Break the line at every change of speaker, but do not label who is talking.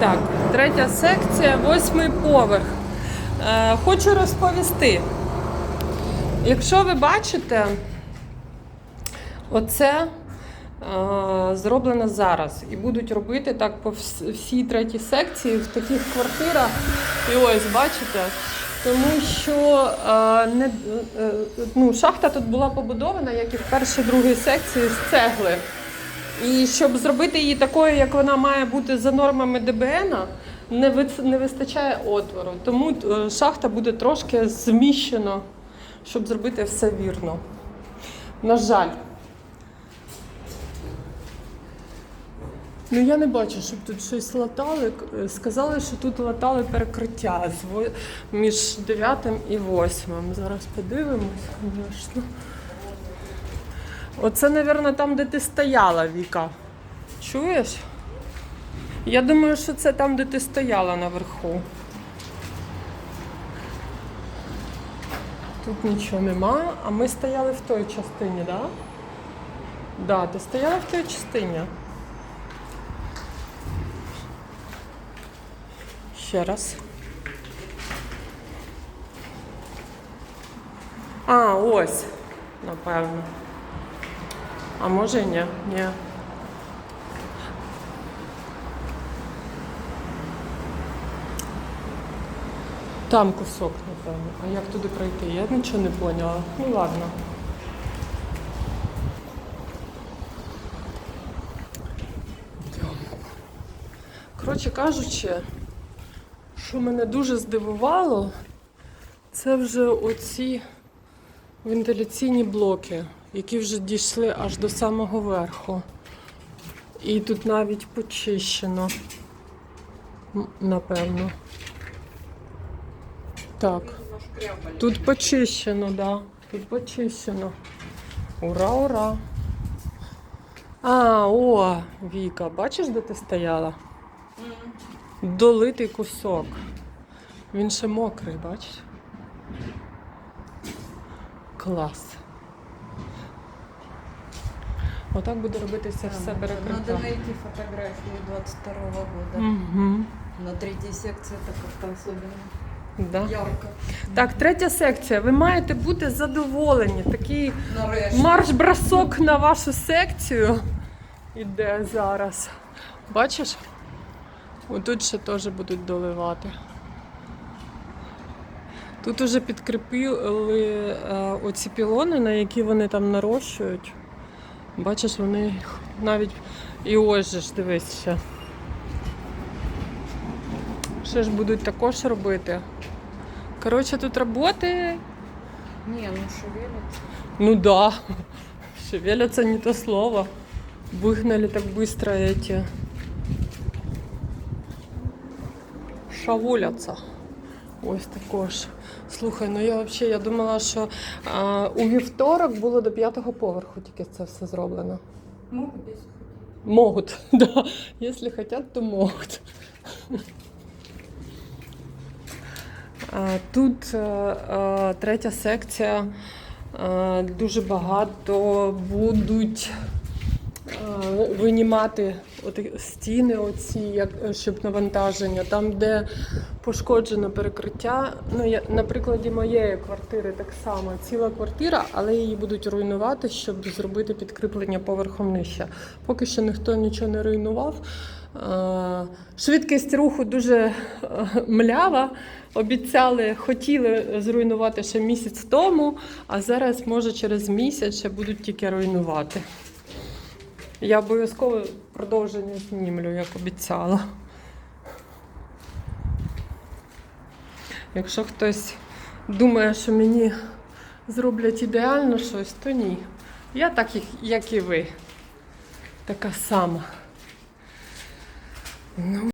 Так, третя секція, восьмий поверх. Е, хочу розповісти. Якщо ви бачите, оце е, зроблено зараз. І будуть робити так по всій третій секції в таких квартирах. І ось, бачите? Тому що е, не, е, ну, шахта тут була побудована, як і в першій другій секції, з цегли. І щоб зробити її такою, як вона має бути за нормами ДБН, не, вис- не вистачає отвору. Тому е, шахта буде трошки зміщена, щоб зробити все вірно. На жаль. Ну я не бачу, щоб тут щось латали. Е, Сказали, що тут латали перекриття між 9 і 8. Зараз подивимось. Оце, мабуть, там, де ти стояла, Віка. Чуєш? Я думаю, що це там, де ти стояла наверху. Тут нічого нема, а ми стояли в той частині, так? Да? Да, ти стояла в той частині. Ще раз. А, ось, напевно. А може і ні? Ні. Там кусок, напевно. А як туди пройти? Я нічого не поняла. Ну ладно. Коротше кажучи, що мене дуже здивувало, це вже оці вентиляційні блоки, які вже дійшли аж до самого верху. І тут навіть почищено, напевно. Так. Тут почищено, так. Да. Тут почищено. Ура, ура. А, о, Віка, бачиш, де ти стояла? Долитий кусок. Він ще мокрий, бачиш? Клас. Отак буде робитися все
Надо
перекриття.
найти фотографии 22 года.
Угу.
На третьей секции это как-то особенно
Да.
ярко.
Так, третя секція. Ви маєте бути задоволені. Такий
Нарешті.
марш-бросок на вашу секцію іде зараз. Бачиш? Отут ще теж будуть доливати. Тут уже підкріпили е, оці пілони, на які вони там нарощують. Бачиш, вони їх навіть і ось же ж дивись ще. Ще ж будуть також робити. Коротше, тут роботи
Не, ну шевелится.
Ну да, шевелятся не то слово. Выгнали так быстро эти. Шавуляться. Ось також. Слухай, ну я взагалі я думала, що а, у вівторок було до п'ятого поверху тільки це все зроблено.
Могут здесь
Могут, да. Если хотят, то могут. Тут третя секція. Дуже багато будуть винімати оті стіни, оці, як, е, щоб навантаження. Там, де пошкоджено перекриття. Ну, я, на прикладі моєї квартири так само. Ціла квартира, але її будуть руйнувати, щоб зробити підкріплення поверхом нижче. Поки що ніхто нічого не руйнував. Швидкість руху дуже е, млява. Обіцяли, хотіли зруйнувати ще місяць тому, а зараз, може, через місяць ще будуть тільки руйнувати. Я обов'язково продовження знімлю, як обіцяла. Якщо хтось думає, що мені зроблять ідеально щось, то ні. Я так, як- і ви. Така сама. Ну.